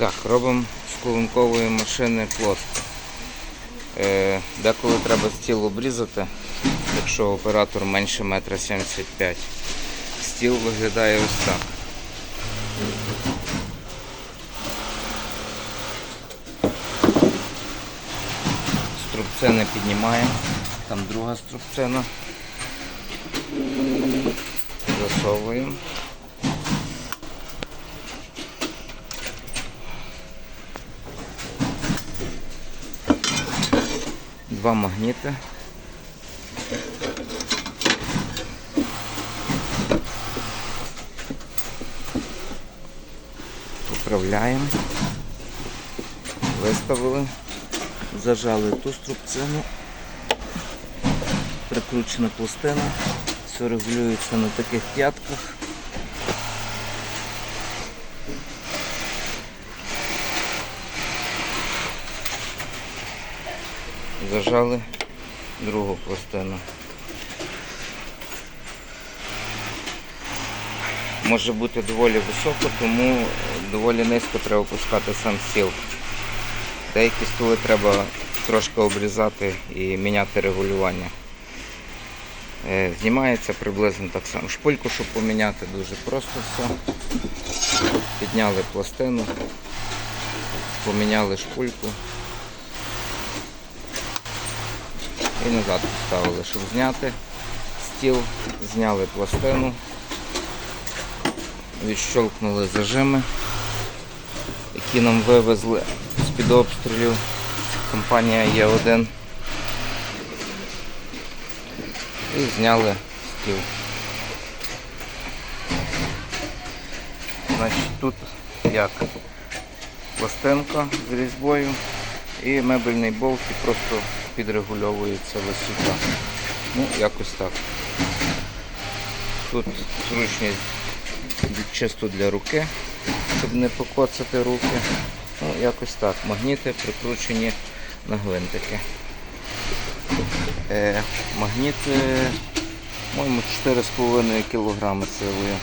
Так, робимо з колонкової машини плоско. Е, деколи треба стіл обрізати, якщо оператор менше 1,75 м. Стіл виглядає ось так. Струбцини піднімаємо. Там друга струбцина. Засовуємо. Два магніти. Управляємо. Виставили. Зажали ту струбцину. Прикручена пластина. Все регулюється на таких п'ятках. Зажали другу пластину. Може бути доволі високо, тому доволі низько треба опускати сам стіл. Деякі стули треба трошки обрізати і міняти регулювання. Е, Знімається приблизно так само. Шпильку, щоб поміняти, дуже просто все. Підняли пластину, поміняли шпульку і назад поставили, щоб зняти стіл, зняли пластину, відщолкнули зажими, які нам вивезли з-під обстрілів. Компанія Є1. І зняли стіл. Значить, тут як пластинка з різьбою і мебельний болт і просто підрегульовується висота. Ну, якось так. Тут зручність чисто для руки, щоб не покоцати руки. Ну, якось так. Магніти прикручені на гвинтики. Е, магніти, по-моєму, 4,5 кг силою.